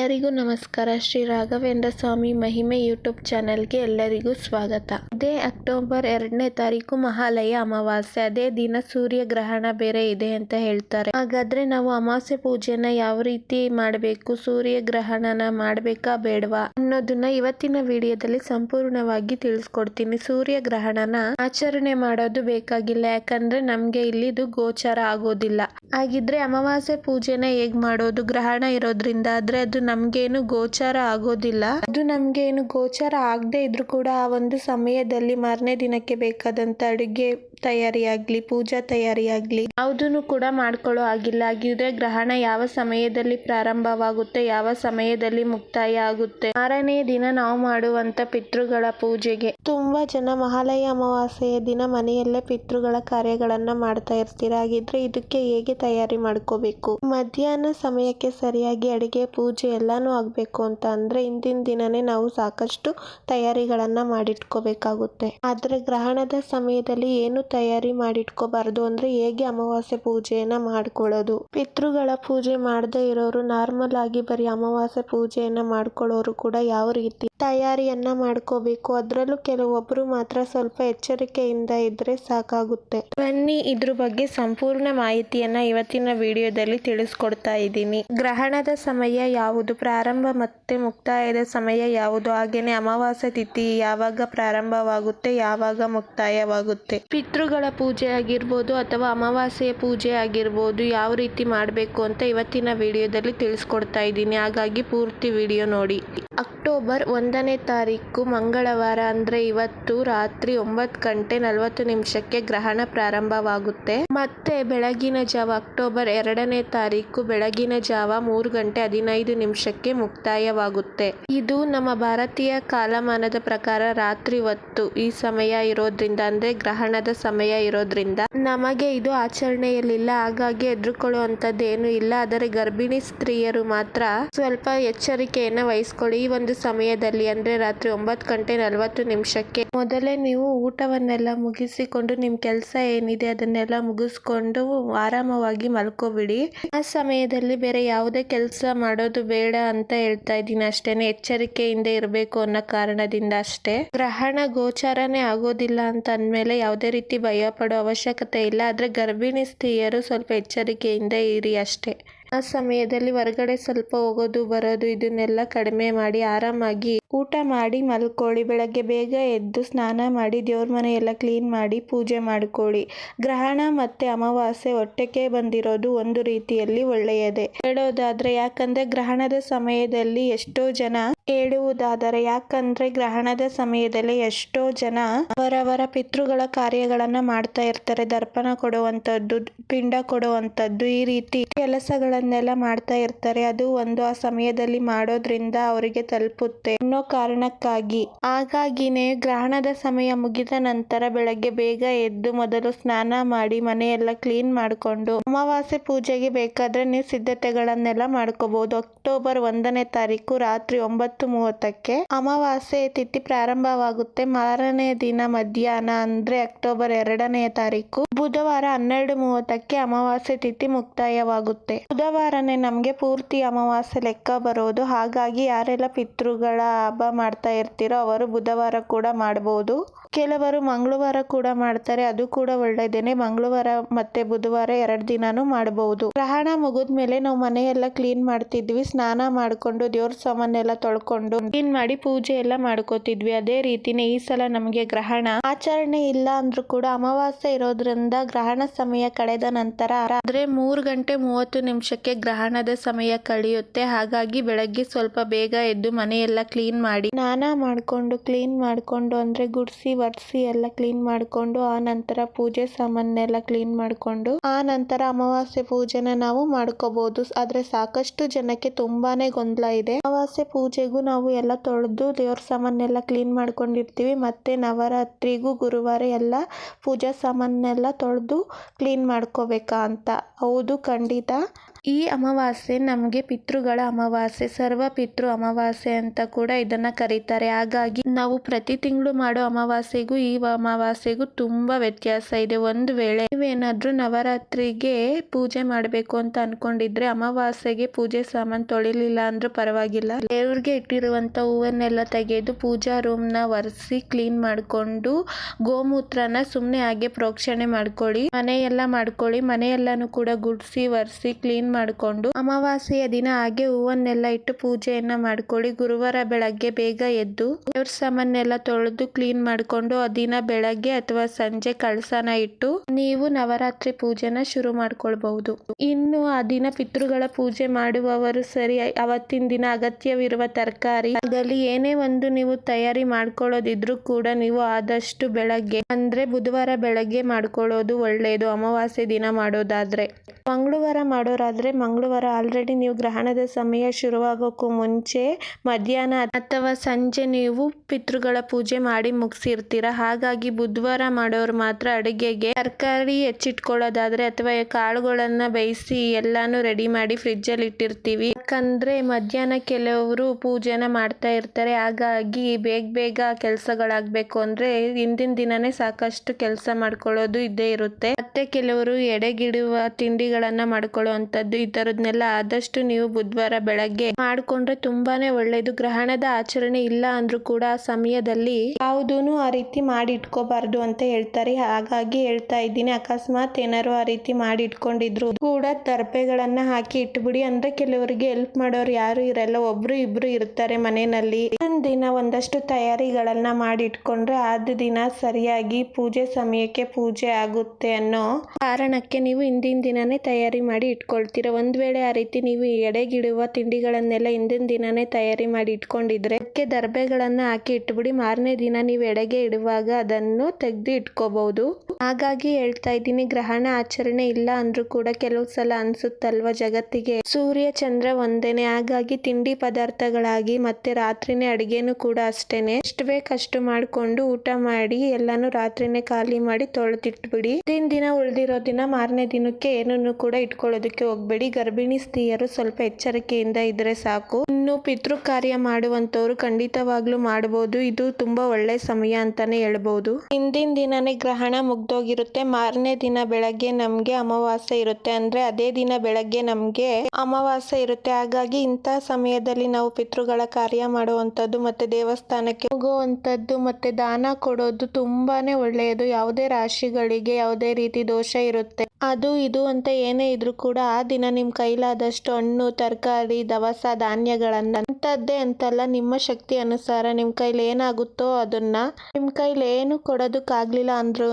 ಎಲ್ಲರಿಗೂ ನಮಸ್ಕಾರ. ಶ್ರೀ ರಾಘವೇಂದ್ರ ಸ್ವಾಮಿ ಮಹಿಮೆ ಯೂಟ್ಯೂಬ್ ಚಾನೆಲ್ಗೆ ಎಲ್ಲರಿಗೂ ಸ್ವಾಗತ. ಅದೇ ಅಕ್ಟೋಬರ್ ಎರಡನೇ ತಾರೀಕು ಮಹಾಲಯ ಅಮಾವಾಸ್ಯೆ. ಅದೇ ದಿನ ಸೂರ್ಯ ಗ್ರಹಣ ಬೇರೆ ಇದೆ ಅಂತ ಹೇಳ್ತಾರೆ. ಹಾಗಾದ್ರೆ ನಾವು ಅಮಾವಾಸ್ಯೆ ಪೂಜೆನ ಯಾವ ರೀತಿ ಮಾಡಬೇಕು? ಸೂರ್ಯ ಗ್ರಹಣನ ಮಾಡ್ಬೇಕಾ ಬೇಡವಾ? ಅನ್ನೋದನ್ನ ಇವತ್ತಿನ ವಿಡಿಯೋದಲ್ಲಿ ಸಂಪೂರ್ಣವಾಗಿ ತಿಳಿಸ್ಕೊಡ್ತೀನಿ. ಸೂರ್ಯ ಗ್ರಹಣನ ಆಚರಣೆ ಮಾಡೋದು ಬೇಕಾಗಿಲ್ಲ. ಯಾಕಂದ್ರೆ ನಮ್ಗೆ ಇಲ್ಲಿ ಇದು ಗೋಚರ ಆಗೋದಿಲ್ಲ. ಹಾಗಿದ್ರೆ ಅಮಾವಾಸ್ಯೆ ಪೂಜೆನ ಹೇಗ್ ಮಾಡೋದು? ಗ್ರಹಣ ಇರೋದ್ರಿಂದ. ಆದ್ರೆ ಅದು ನಮ್ಗೇನು ಗೋಚರ ಆಗೋದಿಲ್ಲ. ಅದು ನಮ್ಗೆ ಏನು ಗೋಚರ ಆಗದೆ ಇದ್ರೂ ಕೂಡ ಆ ಒಂದು ಸಮಯದಲ್ಲಿ ಮಾರನೇ ದಿನಕ್ಕೆ ಬೇಕಾದಂತ ಅಡುಗೆ ತಯಾರಿ ಆಗ್ಲಿ ಪೂಜಾ ತಯಾರಿ ಆಗ್ಲಿ ಯಾವುದನ್ನು ಕೂಡ ಮಾಡ್ಕೊಳ್ಳೋ ಆಗಿಲ್ಲ ಆಗಿದ್ರೆ ಗ್ರಹಣ ಯಾವ ಸಮಯದಲ್ಲಿ ಪ್ರಾರಂಭವಾಗುತ್ತೆ, ಯಾವ ಸಮಯದಲ್ಲಿ ಮುಕ್ತಾಯ ಆಗುತ್ತೆ. ಆರನೇ ದಿನ ನಾವು ಮಾಡುವಂತ ಪಿತೃಗಳ ಪೂಜೆಗೆ. ತುಂಬಾ ಜನ ಮಹಾಲಯ ಅಮಾವಾಸ್ಯೆಯ ದಿನ ಮನೆಯಲ್ಲೇ ಪಿತೃಗಳ ಕಾರ್ಯಗಳನ್ನ ಮಾಡ್ತಾ ಇರ್ತೀರ. ಹಾಗಿದ್ರೆ ಇದಕ್ಕೆ ಹೇಗೆ ತಯಾರಿ ಮಾಡ್ಕೋಬೇಕು? ಮಧ್ಯಾಹ್ನ ಸಮಯಕ್ಕೆ ಸರಿಯಾಗಿ ಅಡಿಗೆ, ಪೂಜೆ ಎಲ್ಲಾನು ಆಗ್ಬೇಕು ಅಂತ ಅಂದ್ರೆ ಹಿಂದಿನ ದಿನನೇ ನಾವು ಸಾಕಷ್ಟು ತಯಾರಿಗಳನ್ನ ಮಾಡಿಟ್ಕೋಬೇಕಾಗುತ್ತೆ. ಆದ್ರೆ ಗ್ರಹಣದ ಸಮಯದಲ್ಲಿ ಏನು ತಯಾರಿ ಮಾಡಿಟ್ಕೋಬಾರ್ದು ಅಂದ್ರೆ ಹೇಗೆ ಅಮಾವಾಸ್ಯೆ ಪೂಜೆಯನ್ನ ಮಾಡ್ಕೊಳ್ಳೋದು? ಪಿತೃಗಳ ಪೂಜೆ ಮಾಡದೇ ಇರೋರು ನಾರ್ಮಲ್ ಆಗಿ ಬರೀ ಅಮಾವಾಸ್ಯೆ ಪೂಜೆಯನ್ನ ಮಾಡ್ಕೊಳ್ಳೋರು ಕೂಡ ಯಾವ ರೀತಿ ತಯಾರಿಯನ್ನ ಮಾಡ್ಕೋಬೇಕು? ಅದ್ರಲ್ಲೂ ಕೆಲವೊಬ್ರು ಮಾತ್ರ ಸ್ವಲ್ಪ ಎಚ್ಚರಿಕೆಯಿಂದ ಇದ್ರೆ ಸಾಕಾಗುತ್ತೆ. ಬನ್ನಿ, ಇದ್ರ ಬಗ್ಗೆ ಸಂಪೂರ್ಣ ಮಾಹಿತಿಯನ್ನ ಇವತ್ತಿನ ವಿಡಿಯೋದಲ್ಲಿ ತಿಳಿಸ್ಕೊಡ್ತಾ ಇದ್ದೀನಿ. ಗ್ರಹಣದ ಸಮಯ ಯಾವುದು? ಪ್ರಾರಂಭ ಮತ್ತೆ ಮುಕ್ತಾಯದ ಸಮಯ ಯಾವುದು? ಹಾಗೇನೆ ಅಮಾವಾಸ್ಯೆ ತಿಥಿ ಯಾವಾಗ ಪ್ರಾರಂಭವಾಗುತ್ತೆ? ಯಾವಾಗ ಮುಕ್ತಾಯವಾಗುತ್ತೆ? ಪಿತೃಗಳ ಪೂಜೆ ಆಗಿರ್ಬೋದು ಅಥವಾ ಅಮಾವಾಸ್ಯೆಯ ಪೂಜೆ ಆಗಿರ್ಬೋದು ಯಾವ ರೀತಿ ಮಾಡಬೇಕು ಅಂತ ಇವತ್ತಿನ ವಿಡಿಯೋದಲ್ಲಿ ತಿಳಿಸ್ಕೊಡ್ತಾ ಇದ್ದೀನಿ. ಹಾಗಾಗಿ ಪೂರ್ತಿ ವಿಡಿಯೋ ನೋಡಿ. ಅಕ್ಟೋಬರ್ ಒಂದನೇ ತಾರೀಕು ಮಂಗಳವಾರ ಅಂದ್ರೆ ಇವತ್ತು ರಾತ್ರಿ ಒಂಬತ್ತು ಗಂಟೆ ನಲವತ್ತು ನಿಮಿಷಕ್ಕೆ ಗ್ರಹಣ ಪ್ರಾರಂಭವಾಗುತ್ತೆ. ಮತ್ತೆ ಬೆಳಗಿನ ಜಾವ ಅಕ್ಟೋಬರ್ ಎರಡನೇ ತಾರೀಕು ಬೆಳಗಿನ ಜಾವ ಮೂರು ಗಂಟೆ ಹದಿನೈದು ನಿಮಿಷಕ್ಕೆ ಮುಕ್ತಾಯವಾಗುತ್ತೆ. ಇದು ನಮ್ಮ ಭಾರತೀಯ ಕಾಲಮಾನದ ಪ್ರಕಾರ ರಾತ್ರಿ ಹೊತ್ತು ಈ ಸಮಯ ಇರೋದ್ರಿಂದ ಅಂದ್ರೆ ಗ್ರಹಣದ ಸಮಯ ಇರೋದ್ರಿಂದ. ನಮಗೆ ಇದು ಆಚರಣೆಯಲ್ಲಿಲ್ಲ, ಹಾಗಾಗಿ ಹೆದರ್ಕೊಳ್ಳುವಂತದ್ದು ಏನು ಇಲ್ಲ. ಆದರೆ ಗರ್ಭಿಣಿ ಸ್ತ್ರೀಯರು ಮಾತ್ರ ಸ್ವಲ್ಪ ಎಚ್ಚರಿಕೆಯನ್ನ ವಹಿಸ್ಕೊಳ್ಳಿ. ಈ ಒಂದು ಸಮಯದಲ್ಲಿ ಅಂದ್ರೆ ರಾತ್ರಿ ಒಂಬತ್ತು ಗಂಟೆ ನಲವತ್ತು ನಿಮಿಷಕ್ಕೆ. ಮೊದಲೇ ನೀವು ಊಟವನ್ನೆಲ್ಲ ಮುಗಿಸಿಕೊಂಡು ನಿಮ್ಮ ಕೆಲಸ ಏನಿದೆ ಅದನ್ನೆಲ್ಲ ಮುಗಿಸ್ಕೊಂಡು ಆರಾಮವಾಗಿ ಮಲ್ಕೋಬಿಡಿ. ಆ ಸಮಯದಲ್ಲಿ ಬೇರೆ ಯಾವುದೇ ಕೆಲಸ ಮಾಡೋದು ಬೇಡ ಅಂತ ಹೇಳ್ತಾ ಇದ್ದೀನಿ ಅಷ್ಟೇನೆ. ಎಚ್ಚರಿಕೆಯಿಂದ ಇರಬೇಕು ಅನ್ನೋ ಕಾರಣದಿಂದ ಅಷ್ಟೇ. ಗ್ರಹಣ ಗೋಚಾರನೇ ಆಗೋದಿಲ್ಲ ಅಂತ ಅಂದಮೇಲೆ ಯಾವುದೇ ರೀತಿ ಭಯ ಪಡೋ ಅವಶ್ಯಕತೆ ಇಲ್ಲ. ಆದರೆ ಗರ್ಭಿಣಿ ಸ್ತ್ರೀಯರು ಸ್ವಲ್ಪ ಎಚ್ಚರಿಕೆಯಿಂದ ಇರಿ ಅಷ್ಟೇ. ಆ ಸಮಯದಲ್ಲಿ ಹೊರಗಡೆ ಸ್ವಲ್ಪ ಹೋಗೋದು ಬರೋದು ಇದನ್ನೆಲ್ಲ ಕಡಿಮೆ ಮಾಡಿ ಆರಾಮಾಗಿ ಊಟ ಮಾಡಿ ಮಲ್ಕೊಳ್ಳಿ. ಬೆಳಗ್ಗೆ ಬೇಗ ಎದ್ದು ಸ್ನಾನ ಮಾಡಿ ದೇವ್ರ ಮನೆ ಎಲ್ಲ ಕ್ಲೀನ್ ಮಾಡಿ ಪೂಜೆ ಮಾಡ್ಕೊಳ್ಳಿ. ಗ್ರಹಣ ಮತ್ತೆ ಅಮಾವಾಸ್ಯೆ ಒಟ್ಟಕ್ಕೆ ಬಂದಿರೋದು ಒಂದು ರೀತಿಯಲ್ಲಿ ಒಳ್ಳೆಯದೇ. ಹೇಳೋದಾದ್ರೆ ಯಾಕಂದ್ರೆ ಗ್ರಹಣದ ಸಮಯದಲ್ಲಿ ಎಷ್ಟೋ ಜನ ಹೇಳುವುದಾದರೆ ಯಾಕಂದ್ರೆ ಗ್ರಹಣದ ಸಮಯದಲ್ಲಿ ಎಷ್ಟೋ ಜನ ಅವರವರ ಪಿತೃಗಳ ಕಾರ್ಯಗಳನ್ನ ಮಾಡ್ತಾ ಇರ್ತಾರೆ. ದರ್ಪಣ ಕೊಡುವಂತದ್ದು ಪಿಂಡ ಕೊಡುವಂತದ್ದು ಈ ರೀತಿ ಕೆಲಸಗಳನ್ನೆಲ್ಲ ಮಾಡ್ತಾ ಇರ್ತಾರೆ. ಅದು ಒಂದು ಆ ಸಮಯದಲ್ಲಿ ಮಾಡೋದ್ರಿಂದ ಅವರಿಗೆ ತಲುಪುತ್ತೆ. ಕಾರಣಕ್ಕಾಗಿ. ಹಾಗಾಗಿನೇ ಗ್ರಹಣದ ಸಮಯ ಮುಗಿದ ನಂತರ ಬೆಳಗ್ಗೆ ಬೇಗ ಎದ್ದು ಮೊದಲು ಸ್ನಾನ ಮಾಡಿ ಮನೆಯೆಲ್ಲ ಕ್ಲೀನ್ ಮಾಡಿಕೊಂಡು ಅಮಾವಾಸ್ಯೆ ಪೂಜೆಗೆ ಬೇಕಾದ್ರೆ ನೀವು ಸಿದ್ಧತೆಗಳನ್ನೆಲ್ಲ ಮಾಡ್ಕೋಬಹುದು ಅಕ್ಟೋಬರ್ ಒಂದನೇ ತಾರೀಕು ರಾತ್ರಿ ಒಂಬತ್ತು ಮೂವತ್ತಕ್ಕೆ ಅಮಾವಾಸ್ಯೆ ತಿಥಿ ಪ್ರಾರಂಭವಾಗುತ್ತೆ. ಮಾರನೇ ದಿನ ಮಧ್ಯಾಹ್ನ ಅಂದ್ರೆ ಅಕ್ಟೋಬರ್ ಎರಡನೇ ತಾರೀಕು. ಬುಧವಾರ ಹನ್ನೆರಡು ಮೂವತ್ತಕ್ಕೆ ಅಮಾವಾಸ್ಯೆ ತಿಥಿ ಮುಕ್ತಾಯವಾಗುತ್ತೆ. ಬುಧವಾರನೇ ನಮ್ಗೆ ಪೂರ್ತಿ ಅಮಾವಾಸ್ಯೆ ಲೆಕ್ಕ ಬರೋದು. ಹಾಗಾಗಿ ಯಾರೆಲ್ಲ ಪಿತೃಗಳ ಹಬ್ಬ ಮಾಡ್ತಾ ಇರ್ತೀರೋ ಅವರು ಬುಧವಾರ ಕೂಡ ಮಾಡಬಹುದು ಕೆಲವರು ಮಂಗಳವಾರ ಕೂಡ ಮಾಡ್ತಾರೆ, ಅದು ಕೂಡ ಒಳ್ಳೇದೇನೆ ಮಂಗಳವಾರ ಮತ್ತೆ ಬುಧವಾರ ಎರಡು ದಿನಾನು ಮಾಡಬಹುದು ಗ್ರಹಣ ಮುಗಿದ್ಮೇಲೆ ನಾವು ಮನೆಯೆಲ್ಲ ಕ್ಲೀನ್ ಮಾಡ್ತಿದ್ವಿ, ಸ್ನಾನ ಮಾಡ್ಕೊಂಡು ದೇವ್ರ ಸಾಮಾನೆಲ್ಲ ತೊಳ್ಕೊಂಡು ಕ್ಲೀನ್ ಮಾಡಿ ಪೂಜೆ ಎಲ್ಲ ಮಾಡ್ಕೋತಿದ್ವಿ. ಅದೇ ರೀತಿನೇ ಈ ಸಲ ನಮಗೆ ಗ್ರಹಣ. ಆಚರಣೆ ಇಲ್ಲ ಅಂದ್ರೂ ಕೂಡ ಅಮಾವಾಸ್ಯೆ ಇರೋದ್ರಿಂದ ಗ್ರಹಣ ಸಮಯ ಕಳೆದ ನಂತರ ಆದ್ರೆ ಮೂರು ಗಂಟೆ ಮೂವತ್ತು ನಿಮಿಷಕ್ಕೆ ಗ್ರಹಣದ ಸಮಯ ಕಳೆಯುತ್ತೆ. ಹಾಗಾಗಿ ಬೆಳಗ್ಗೆ ಸ್ವಲ್ಪ ಬೇಗ ಎದ್ದು ಮನೆಯೆಲ್ಲ ಕ್ಲೀನ್ ಮಾಡಿ ಸ್ನಾನ ಮಾಡ್ಕೊಂಡು, ಕ್ಲೀನ್ ಮಾಡ್ಕೊಂಡು ಅಂದ್ರೆ ಗುಡ್ಸಿ ಒರ್ಸಿ ಎಲ್ಲ ಕ್ಲೀನ್ ಮಾಡ್ಕೊಂಡು, ಆ ನಂತರ ಪೂಜೆ ಸಾಮಾನೆಲ್ಲ ಕ್ಲೀನ್ ಮಾಡ್ಕೊಂಡು, ಆ ನಂತರ ಅಮಾವಾಸ್ಯೆ ಪೂಜೆನ ನಾವು ಮಾಡ್ಕೋಬಹುದು ಆದ್ರೆ ಸಾಕಷ್ಟು ಜನಕ್ಕೆ ತುಂಬಾನೇ ಗೊಂದಲ ಇದೆ. ಅಮಾವಾಸ್ಯೆ ಪೂಜೆಗೂ ನಾವು ಎಲ್ಲ ತೊಳೆದು ದೇವ್ರ ಸಾಮಾನೆಲ್ಲ ಕ್ಲೀನ್ ಮಾಡ್ಕೊಂಡಿರ್ತೀವಿ. ಮತ್ತೆ ನವರಾತ್ರಿಗೂ ಗುರುವಾರ ಎಲ್ಲ ಪೂಜಾ ಸಾಮಾನೆಲ್ಲ ತೊಳೆದು ಕ್ಲೀನ್ ಮಾಡ್ಕೋಬೇಕಾ ಅಂತ. ಹೌದು, ಖಂಡಿತ. ಈ ಅಮಾವಾಸ್ಯೆ ನಮಗೆ ಪಿತೃಗಳ ಅಮಾವಾಸ್ಯೆ, ಸರ್ವ ಪಿತೃ ಅಮಾವಾಸ್ಯೆ ಅಂತ ಕೂಡ ಇದನ್ನ ಕರೀತಾರೆ. ಹಾಗಾಗಿ ನಾವು ಪ್ರತಿ ತಿಂಗಳು ಮಾಡೋ ಅಮಾವಾಸ್ಯೆಗೂ ಈ ಅಮಾವಾಸ್ಯೆಗೂ ತುಂಬಾ ವ್ಯತ್ಯಾಸ ಇದೆ. ಒಂದು ವೇಳೆ ನೀವೇನಾದ್ರೂ ನವರಾತ್ರಿಗೆ ಪೂಜೆ ಮಾಡಬೇಕು ಅಂತ ಅನ್ಕೊಂಡಿದ್ರೆ ಅಮಾವಾಸ್ಯೆಗೆ ಪೂಜೆ ಸಾಮಾನು ತೊಳಿಲಿಲ್ಲ ಅಂದ್ರೆ ಪರವಾಗಿಲ್ಲ. ದೇವ್ರಿಗೆ ಇಟ್ಟಿರುವಂತ ಹೂವನ್ನೆಲ್ಲ ತೆಗೆದು ಪೂಜಾ ರೂಮ್ನ ಒರೆಸಿ ಕ್ಲೀನ್ ಮಾಡ್ಕೊಂಡು ಗೋಮೂತ್ರನ ಸುಮ್ನೆ ಹಾಗೆ ಪ್ರೋಕ್ಷಣೆ ಮಾಡ್ಕೊಳ್ಳಿ. ಮನೆಯೆಲ್ಲ ಮಾಡ್ಕೊಳ್ಳಿ. ಮನೆಯೆಲ್ಲಾನು ಕೂಡ ಗುಡ್ಸಿ, ಒರೆಸಿ ಕ್ಲೀನ್ ಮಾಡ್ಕೊಂಡು ಅಮಾವಾಸ್ಯೆಯ ದಿನ ಹಾಗೆ ಹೂವನ್ನೆಲ್ಲ ಇಟ್ಟು ಪೂಜೆಯನ್ನ ಮಾಡ್ಕೊಳ್ಳಿ ಗುರುವಾರ ಬೆಳಗ್ಗೆ ಬೇಗ ಎದ್ದು ದೇವ್ರ ಸಾಮಾನೆಲ್ಲ ತೊಳೆದು ಕ್ಲೀನ್ ಮಾಡ್ಕೊಂಡು ಆ ದಿನ ಬೆಳಗ್ಗೆ ಅಥವಾ ಸಂಜೆ ಕಳಸನ ಇಟ್ಟು ನೀವು ನವರಾತ್ರಿ ಪೂಜೆನ ಶುರು ಮಾಡ್ಕೊಳ್ಬಹುದು. ಇನ್ನು ಆ ದಿನ ಪಿತೃಗಳ ಪೂಜೆ ಮಾಡುವವರು ಸರಿ, ಅವತ್ತಿನ ದಿನ ಅಗತ್ಯವಿರುವ ತರಕಾರಿ, ಅದರಲ್ಲಿ ಏನೇ ಒಂದು ನೀವು ತಯಾರಿ ಮಾಡ್ಕೊಳ್ಳೋದಿದ್ರು ಕೂಡ ನೀವು ಆದಷ್ಟು ಬೆಳಗ್ಗೆ, ಅಂದ್ರೆ ಬುಧವಾರ ಬೆಳಗ್ಗೆ ಮಾಡ್ಕೊಳ್ಳೋದು ಒಳ್ಳೆಯದು ಅಮಾವಾಸ್ಯೆ ದಿನ ಮಾಡೋದಾದ್ರೆ. ಮಂಗಳವಾರ ಮಾಡೋರಾದ್ರೆ ಮಂಗಳವಾರ ಆಲ್ರೆಡಿ ನೀವು ಗ್ರಹಣದ ಸಮಯ ಶುರುವಾಗೋಕ್ಕೂ ಮುಂಚೆ ಮಧ್ಯಾಹ್ನ ಅಥವಾ ಸಂಜೆ ನೀವು ಪಿತೃಗಳ ಪೂಜೆ ಮಾಡಿ ಮುಗಿಸಿರ್ತೀರ? ಹಾಗಾಗಿ ಬುಧವಾರ ಮಾಡೋರು ಮಾತ್ರ ಅಡುಗೆಗೆ ತರಕಾರಿ ಹೆಚ್ಚಿಟ್ಕೊಳ್ಳೋದಾದ್ರೆ ಅಥವಾ ಕಾಳುಗಳನ್ನು ಬೇಯಿಸಿ ಎಲ್ಲಾನು ರೆಡಿ ಮಾಡಿ ಫ್ರಿಜ್ಜಲ್ಲಿ ಇಟ್ಟಿರ್ತೀವಿ. ಯಾಕಂದ್ರೆ ಮಧ್ಯಾಹ್ನ ಕೆಲವರು ಪೂಜೆನ ಮಾಡ್ತಾ ಇರ್ತಾರೆ. ಹಾಗಾಗಿ ಬೇಗ ಬೇಗ ಕೆಲಸಗಳಾಗಬೇಕು ಅಂದ್ರೆ ಹಿಂದಿನ ದಿನನೇ ಸಾಕಷ್ಟು ಕೆಲಸ ಮಾಡ್ಕೊಳ್ಳೋದು ಇದ್ದೇ ಇರುತ್ತೆ. ಮತ್ತೆ ಕೆಲವರು ಎಡೆಗಿಡುವ ತಿಂಡಿಗಳನ್ನ ಮಾಡ್ಕೊಳ್ಳುವಂಥದ್ದು ಈ ಥರದ್ನೆಲ್ಲ ಆದಷ್ಟು ನೀವು ಬುಧವಾರ ಬೆಳಗ್ಗೆ ಮಾಡ್ಕೊಂಡ್ರೆ ತುಂಬಾನೇ ಒಳ್ಳೇದು. ಗ್ರಹಣದ ಆಚರಣೆ ಇಲ್ಲ ಅಂದ್ರೂ ಕೂಡ ಆ ಸಮಯದಲ್ಲಿ ಯಾವುದೂನು ಆ ರೀತಿ ಮಾಡಿ ಇಟ್ಕೋಬಾರ್ದು ಅಂತ ಹೇಳ್ತಾರೆ. ಹಾಗಾಗಿ ಹೇಳ್ತಾ ಇದ್ದೀನಿ, ಅಕಸ್ಮಾತ್ ಏನಾರು ಆ ರೀತಿ ಮಾಡಿ ಇಟ್ಕೊಂಡಿದ್ರು ಕೂಡ ತರ್ಪೆಗಳನ್ನ ಹಾಕಿ ಇಟ್ಬಿಡಿ. ಅಂದ್ರೆ ಕೆಲವರಿಗೆ ಹೆಲ್ಪ್ ಮಾಡೋರು ಯಾರು ಇರಲ್ಲ, ಒಬ್ರು ಇಬ್ರು ಇರ್ತಾರೆ ಮನೆಯಲ್ಲಿ. ಒಂದ್ ದಿನ ಒಂದಷ್ಟು ತಯಾರಿಗಳನ್ನ ಮಾಡಿ ಇಟ್ಕೊಂಡ್ರೆ ಆದ ದಿನ ಸರಿಯಾಗಿ ಪೂಜೆ ಸಮಯಕ್ಕೆ ಪೂಜೆ ಆಗುತ್ತೆ ಅನ್ನೋ ಕಾರಣಕ್ಕೆ ನೀವು ಹಿಂದಿನ ದಿನನೇ ತಯಾರಿ ಮಾಡಿ ಇಟ್ಕೊಳ್ತೀರ ಒಂದ್ ವೇಳೆ ಆ ರೀತಿ ನೀವು ಎಡೆಗಿಡುವ ತಿಂಡಿಗಳನ್ನೆಲ್ಲ ಹಿಂದಿನ ದಿನನೇ ತಯಾರಿ ಮಾಡಿ ಇಟ್ಕೊಂಡಿದ್ರೆ ಅದಕ್ಕೆ ದರ್ಬೆಗಳನ್ನ ಹಾಕಿ ಇಟ್ಬಿಡಿ. ಮಾರನೇ ದಿನ ನೀವು ಎಡೆಗೆ ಇಡುವಾಗ ಅದನ್ನು ತೆಗೆದು ಇಟ್ಕೋಬಹುದು. ಹಾಗಾಗಿ ಹೇಳ್ತಾ ಇದ್ದೀನಿ, ಗ್ರಹಣ ಆಚರಣೆ ಇಲ್ಲ ಅಂದ್ರೂ ಕೂಡ ಕೆಲವು ಸಲ ಅನ್ಸುತ್ತಲ್ವಾ ಜಗತ್ತಿಗೆ? ಸೂರ್ಯ, ಚಂದ್ರ ಒಂದೇನೆ. ಹಾಗಾಗಿ ತಿಂಡಿ ಪದಾರ್ಥಗಳಾಗಿ ಮತ್ತೆ ರಾತ್ರಿನೇ ಅಡಿಗೆನೂ ಕೂಡ ಅಷ್ಟೇನೆ. ಎಷ್ಟು ಬೇಕಷ್ಟು ಮಾಡ್ಕೊಂಡು ಊಟ ಮಾಡಿ ಎಲ್ಲಾನು ರಾತ್ರಿನೇ ಖಾಲಿ ಮಾಡಿ ತೊಳೆದಿಟ್ಬಿಡಿ. ದಿನ ದಿನ ಉಳ್ದಿರೋ ದಿನ ಮಾರನೇ ದಿನಕ್ಕೆ ಏನನ್ನು ಕೂಡ ಇಟ್ಕೊಳ್ಳೋದಕ್ಕೆ ಹೋಗ್ಬೇಡಿ ಗರ್ಭಿಣಿ ಸ್ತ್ರೀಯರು ಸ್ವಲ್ಪ ಎಚ್ಚರಿಕೆಯಿಂದ ಇದ್ರೆ ಸಾಕು. ಇನ್ನು ಪಿತೃ ಕಾರ್ಯ ಮಾಡುವಂತವ್ರು ಖಂಡಿತವಾಗ್ಲೂ ಮಾಡಬಹುದು ಇದು ತುಂಬಾ ಒಳ್ಳೆ ಸಮಯ ಅಂತಾನೆ ಹೇಳ್ಬಹುದು ಹಿಂದಿನ ದಿನನೇ ಗ್ರಹಣ ಮುಗ್ದೋಗಿರುತ್ತೆ. ಮಾರನೇ ದಿನ ಬೆಳಗ್ಗೆ ನಮ್ಗೆ ಅಮಾವಾಸ್ಯೆ ಇರುತ್ತೆ. ಅಂದ್ರೆ ಅದೇ ದಿನ ಬೆಳಗ್ಗೆ ನಮ್ಗೆ ಅಮಾವಾಸ್ಯ ಇರುತ್ತೆ. ಹಾಗಾಗಿ ಇಂತ ಸಮಯದಲ್ಲಿ ನಾವು ಪಿತೃಗಳ ಕಾರ್ಯ ಮಾಡುವಂತದ್ದು ಮತ್ತೆ ದೇವಸ್ಥಾನಕ್ಕೆ ಹೋಗುವಂತದ್ದು ಮತ್ತೆ ದಾನ ಕೊಡೋದು ತುಂಬಾನೇ ಒಳ್ಳೆಯದು. ಯಾವುದೇ ರಾಶಿಗಳಿಗೆ ಯಾವುದೇ ರೀತಿ ದೋಷ ಇರುತ್ತೆ. ಅದು, ಇದು ಅಂತ ಏನೇ ಇದ್ರೂ ಕೂಡ ಆ ದಿನ ನಿಮ್ ಕೈಲಾದಷ್ಟು ಹಣ್ಣು, ತರಕಾರಿ, ದವಸ, ಧಾನ್ಯಗಳನ್ನ ಅಂತದ್ದೇ ಅಂತಲ್ಲ ನಿಮ್ಮ ಶಕ್ತಿ ಅನುಸಾರ ನಿಮ್ ಕೈಲಿ ಏನಾಗುತ್ತೋ ಅದನ್ನ ನಿಮ್ ಕೈಲಿ ಏನು ಕೊಡೋದಕ್ಕಾಗ್ಲಿಲ್ಲ ಅಂದ್ರೂ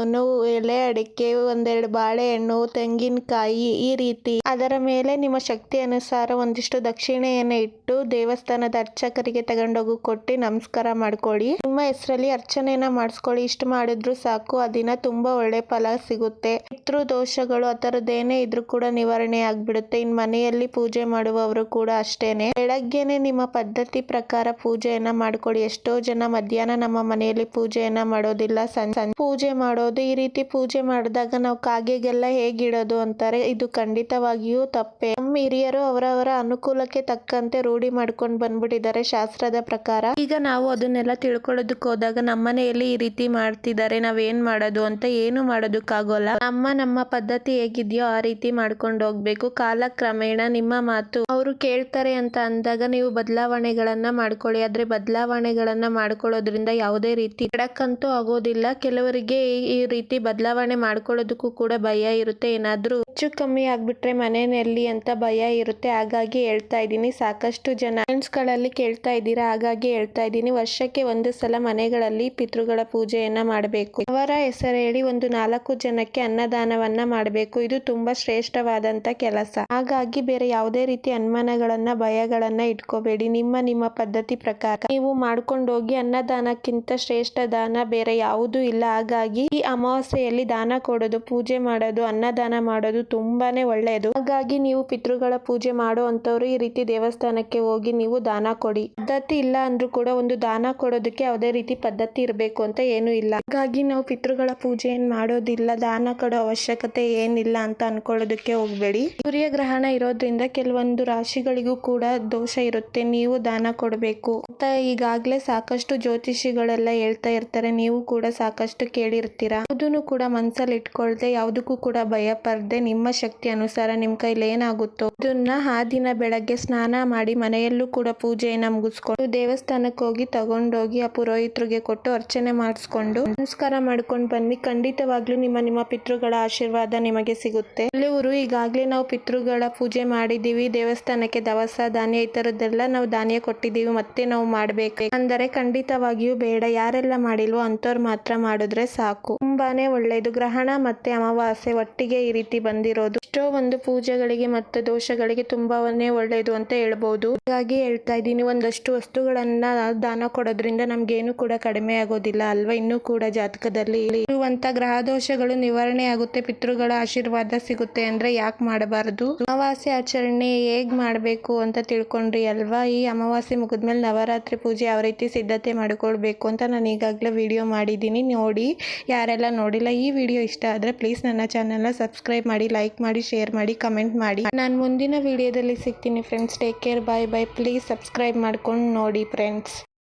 ಎಲೆ, ಅಡಿಕೆ, ಒಂದೆರಡು ಬಾಳೆಹಣ್ಣು, ತೆಂಗಿನಕಾಯಿ ಈ ರೀತಿ ಅದರ ಮೇಲೆ ನಿಮ್ಮ ಶಕ್ತಿ ಅನುಸಾರ ಒಂದಿಷ್ಟು ದಕ್ಷಿಣೆಯನ್ನ ಇಟ್ಟು ದೇವಸ್ಥಾನದ ಅರ್ಚಕರಿಗೆ ತಗೊಂಡೋಗು ಕೊಟ್ಟು ನಮಸ್ಕಾರ ಮಾಡ್ಕೊಳ್ಳಿ. ನಿಮ್ಮ ಹೆಸರಲ್ಲಿ ಅರ್ಚನೆಯನ್ನ ಮಾಡಿಸ್ಕೊಳ್ಳಿ. ಇಷ್ಟು ಮಾಡಿದ್ರು ಸಾಕು. ಆ ದಿನ ತುಂಬಾ ಒಳ್ಳೆ ಫಲ ಸಿಗುತ್ತೆ. ಪಿತೃ ದೋಷಗಳು ಆ ಥರದ್ದೇನೇ ಇದ್ರೂ ಕೂಡ ನಿವಾರಣೆ ಆಗಿಬಿಡುತ್ತೆ. ಇನ್ನು ಮನೆಯಲ್ಲಿ ಪೂಜೆ ಮಾಡುವವರು ಕೂಡ ಅಷ್ಟೇನೆ. ಬೆಳಗ್ಗೆನೆ ನಿಮ್ಮ ಪದ್ಧತಿ ಪ್ರಕಾರ ಪೂಜೆಯನ್ನ ಮಾಡ್ಕೊಳ್ಳಿ ಎಷ್ಟೋ ಜನ ಮಧ್ಯಾಹ್ನ ನಮ್ಮ ಮನೆಯಲ್ಲಿ ಪೂಜೆಯನ್ನ ಮಾಡೋದಿಲ್ಲ. ಸಂಜೆ ಪೂಜೆ ಮಾಡೋದು. ಈ ರೀತಿ ಪೂಜೆ ಮಾಡಿದಾಗ ನಾವು ಕಾಗೆಗೆಲ್ಲ ಹೇಗಿಡೋದು ಅಂತಾರೆ. ಇದು ಖಂಡಿತವಾಗಿಯೂ ತಪ್ಪೆ. ನಮ್ಮ ಹಿರಿಯರು ಅವರವರ ಅನುಕೂಲಕ್ಕೆ ತಕ್ಕಂತೆ ರೂಢಿ ಮಾಡ್ಕೊಂಡು ಬಂದ್ಬಿಟ್ಟಿದ್ದಾರೆ ಶಾಸ್ತ್ರದ ಪ್ರಕಾರ. ಈಗ ನಾವು ಅದನ್ನೆಲ್ಲ ತಿಳ್ಕೊಳ್ಳೋದಕ್ಕೆ ಹೋದಾಗ ನಮ್ಮ ಮನೆಯಲ್ಲಿ ಈ ರೀತಿ ಮಾಡ್ತಿದ್ದಾರೆ. ನಾವೇನ್ ಮಾಡೋದು ಅಂತ ಏನು ಮಾಡೋದಕ್ಕಾಗೋಲ್ಲ. ನಮ್ಮ ನಮ್ಮ ಪದ್ಧತಿ ಹೇಗಿದೆಯೋ ಆ ರೀತಿ ಮಾಡ್ಕೊಂಡು ಹೋಗ್ಬೇಕು. ಕಾಲಕ್ರಮೇಣ ನಿಮ್ಮ ಮಾತು ಅವರು ಕೇಳ್ತಾರೆ ಅಂತ ಅಂದಾಗ ನೀವು ಬದಲಾವಣೆಗಳನ್ನ ಮಾಡ್ಕೊಳ್ಳಿ. ಆದ್ರೆ ಬದಲಾವಣೆಗಳನ್ನ ಮಾಡ್ಕೊಳ್ಳೋದ್ರಿಂದ ಯಾವುದೇ ರೀತಿ ಎಡಕ್ಕಂತೂ ಆಗೋದಿಲ್ಲ. ಕೆಲವರಿಗೆ ಈ- ರೀತಿ ಬದಲಾವಣೆ ಮಾಡ್ಕೊಳ್ಳೋದಕ್ಕೂ ಕೂಡ ಭಯ ಇರುತ್ತೆ. ಏನಾದ್ರೂ ಹೆಚ್ಚು ಕಮ್ಮಿ ಆಗ್ಬಿಟ್ರೆ ಮನೆಯಲ್ಲಿ ಅಂತ ಭಯ ಇರುತ್ತೆ. ಹಾಗಾಗಿ ಹೇಳ್ತಾ ಇದ್ದೀನಿ. ಸಾಕಷ್ಟು ಜನ ಫ್ರೆಂಡ್ಸ್ಗಳಲ್ಲಿ ಗಳಲ್ಲಿ ಕೇಳ್ತಾ ಇದ್ದೀರಾ? ಹಾಗಾಗಿ ಹೇಳ್ತಾ ಇದ್ದೀನಿ. ವರ್ಷಕ್ಕೆ ಒಂದು ಸಲ ಮನೆಗಳಲ್ಲಿ ಪಿತೃಗಳ ಪೂಜೆಯನ್ನ ಮಾಡಬೇಕು. ಅವರ ಹೆಸರು ಹೇಳಿ ಒಂದು ನಾಲ್ಕು ಜನಕ್ಕೆ ಅನ್ನದಾನವನ್ನ ಮಾಡಬೇಕು. ಇದು ತುಂಬಾ ಶ್ರೇಷ್ಠವಾದಂತ ಕೆಲಸ. ಹಾಗಾಗಿ ಬೇರೆ ಯಾವುದೇ ರೀತಿ ಅನುಮಾನಗಳನ್ನ, ಭಯಗಳನ್ನ ಇಟ್ಕೋಬೇಡಿ. ನಿಮ್ಮ ನಿಮ್ಮ ಪದ್ಧತಿ ಪ್ರಕಾರ ನೀವು ಮಾಡ್ಕೊಂಡು ಹೋಗಿ ಅನ್ನದಾನಕ್ಕಿಂತ ಶ್ರೇಷ್ಠ ದಾನ ಬೇರೆ ಯಾವುದೂ ಇಲ್ಲ. ಹಾಗಾಗಿ ಈ ಅಮಾವಾಸ್ಯೆಯಲ್ಲಿ ದಾನ ಕೊಡೋದು, ಪೂಜೆ ಮಾಡೋದು, ಅನ್ನದಾನ ಮಾಡೋದು ತುಂಬಾನೇ ಒಳ್ಳೆಯದು. ಹಾಗಾಗಿ ನೀವು ಪಿತೃಗಳ ಪೂಜೆ ಮಾಡುವಂತವ್ರು ಈ ರೀತಿ ದೇವಸ್ಥಾನಕ್ಕೆ ಹೋಗಿ ನೀವು ದಾನ ಕೊಡಿ. ಪದ್ಧತಿ ಇಲ್ಲ ಅಂದ್ರೂ ಕೂಡ ಒಂದು ದಾನ ಕೊಡೋದಕ್ಕೆ ಯಾವುದೇ ರೀತಿ ಪದ್ಧತಿ ಇರಬೇಕು ಅಂತ ಏನು ಇಲ್ಲ. ಹಾಗಾಗಿ ನಾವು ಪಿತೃಗಳ ಪೂಜೆ ಏನ್ ಮಾಡೋದಿಲ್ಲ. ದಾನ ಕೊಡೋ ಅವಶ್ಯಕತೆ ಏನಿಲ್ಲ ಅಂತ ಅನ್ಕೊಳ್ಳೋದಕ್ಕೆ ಹೋಗ್ಬೇಡಿ. ಸೂರ್ಯಗ್ರಹಣ ಇರೋದ್ರಿಂದ ಕೆಲವೊಂದು ರಾಶಿಗಳಿಗೂ ಕೂಡ ದೋಷ ಇರುತ್ತೆ. ನೀವು ದಾನ ಕೊಡಬೇಕು. ಅಂತ ಈಗಾಗಲೇ ಸಾಕಷ್ಟು ಜ್ಯೋತಿಷಿಗಳೆಲ್ಲ ಹೇಳ್ತಾ ಇರ್ತಾರೆ. ನೀವು ಕೂಡ ಸಾಕಷ್ಟು ಕೇಳಿರ್ತೀರಾ? ಯಾವುದನ್ನು ಕೂಡ ಮನ್ಸಲ್ಲಿ ಇಟ್ಕೊಳ್ದೆ, ಯಾವುದಕ್ಕೂ ಕೂಡ ಭಯ ಪಡದೆ ನಿಮ್ಮ ಶಕ್ತಿ ಅನುಸಾರ ನಿಮ್ಮ ಕೈಲಿ ಏನಾಗುತ್ತೋ ಅದನ್ನ ಆ ದಿನ ಬೆಳಗ್ಗೆ ಸ್ನಾನ ಮಾಡಿ ಮನೆಯಲ್ಲೂ ಕೂಡ ಪೂಜೆಯನ್ನ ಮುಗಿಸ್ಕೊಂಡು ದೇವಸ್ಥಾನಕ್ಕೆ ಹೋಗಿ ತಗೊಂಡೋಗಿ ಆ ಪುರೋಹಿತರಿಗೆ ಕೊಟ್ಟು ಅರ್ಚನೆ ಮಾಡಿಸ್ಕೊಂಡು ನಮಸ್ಕಾರ ಮಾಡ್ಕೊಂಡು ಬನ್ನಿ. ಖಂಡಿತವಾಗ್ಲೂ ನಿಮ್ಮ ನಿಮ್ಮ ಪಿತೃಗಳ ಆಶೀರ್ವಾದ ನಿಮಗೆ ಸಿಗುತ್ತೆ. ಕೆಲವರು ಈಗಾಗಲೇ ನಾವು ಪಿತೃಗಳ ಪೂಜೆ ಮಾಡಿದೀವಿ ದೇವಸ್ಥಾನಕ್ಕೆ ದವಸ, ಧಾನ್ಯ ಈ ಥರದ್ದೆಲ್ಲ ನಾವು ಧಾನ್ಯ ಕೊಟ್ಟಿದ್ದೀವಿ. ಮತ್ತೆ ನಾವು ಮಾಡಬೇಕು. ಅಂದರೆ ಖಂಡಿತವಾಗಿಯೂ ಬೇಡ. ಯಾರೆಲ್ಲ ಮಾಡಿಲ್ವೋ ಅಂಥವ್ರು ಮಾತ್ರ ಮಾಡಿದ್ರೆ ಸಾಕು. ತುಂಬಾನೇ ಒಳ್ಳೆಯದು ಗ್ರಹಣ ಮತ್ತೆ ಅಮಾವಾಸ್ಯೆ ಒಟ್ಟಿಗೆ ಈ ರೀತಿ ಬಂದಿರೋದು. ಎಷ್ಟೋ ಒಂದು ಪೂಜೆಗಳಿಗೆ ಮತ್ತು ದೋಷಗಳಿಗೆ ತುಂಬಾನೇ ಒಳ್ಳೆಯದು ಅಂತ ಹೇಳ್ಬೋದು. ಹಾಗಾಗಿ ಹೇಳ್ತಾ ಇದ್ದೀನಿ. ಒಂದಷ್ಟು ವಸ್ತುಗಳನ್ನ ದಾನ ಕೊಡೋದ್ರಿಂದ ನಮ್ಗೇನು ಕೂಡ ಕಡಿಮೆ ಆಗೋದಿಲ್ಲ ಅಲ್ವಾ? ಇನ್ನೂ ಕೂಡ ಜಾತಕದಲ್ಲಿ ಇರುವಂತ ಗ್ರಹ ದೋಷಗಳು ನಿವಾರಣೆ ಆಗುತ್ತೆ. ಪಿತೃಗಳ ಆಶೀರ್ವಾದ ಸಿಗುತ್ತೆ ಅಂದ್ರೆ ಯಾಕೆ ಮಾಡಬಾರದು? ಅಮಾವಾಸ್ಯೆ ಆಚರಣೆ ಹೇಗ್ ಮಾಡಬೇಕು ಅಂತ ತಿಳ್ಕೊಂಡ್ರಿ ಅಲ್ವಾ? ಈ ಅಮಾವಾಸ್ಯೆ ಮುಗಿದ್ಮೇಲೆ ನವರಾತ್ರಿ ಪೂಜೆ ಯಾವ ರೀತಿ ಸಿದ್ಧತೆ ಮಾಡಿಕೊಳ್ಬೇಕು ಅಂತ ನಾನು ಈಗಾಗಲೇ ವಿಡಿಯೋ ಮಾಡಿದ್ದೀನಿ. ನೋಡಿ, ಯಾರೆಲ್ಲ ನೋಡಿಲ್ಲ, ಈ ವಿಡಿಯೋ ಇಷ್ಟ ಆದರೆ ಪ್ಲೀಸ್ ನನ್ನ ಚಾನಲ್ನ ಸಬ್ಸ್ಕ್ರೈಬ್ ಮಾಡಿ ಲೈಕ್ ಮಾಡಿ ಶೇರ್ ಮಾಡಿ ಕಮೆಂಟ್ ಮಾಡಿ. ನಾನು ಮುಂದಿನ ವಿಡಿಯೋದಲ್ಲಿ ಸಿಗ್ತೀನಿ friends take care bye bye please subscribe ಮಾಡ್ಕೊಂಡು ನೋಡಿ ಫ್ರೆಂಡ್ಸ್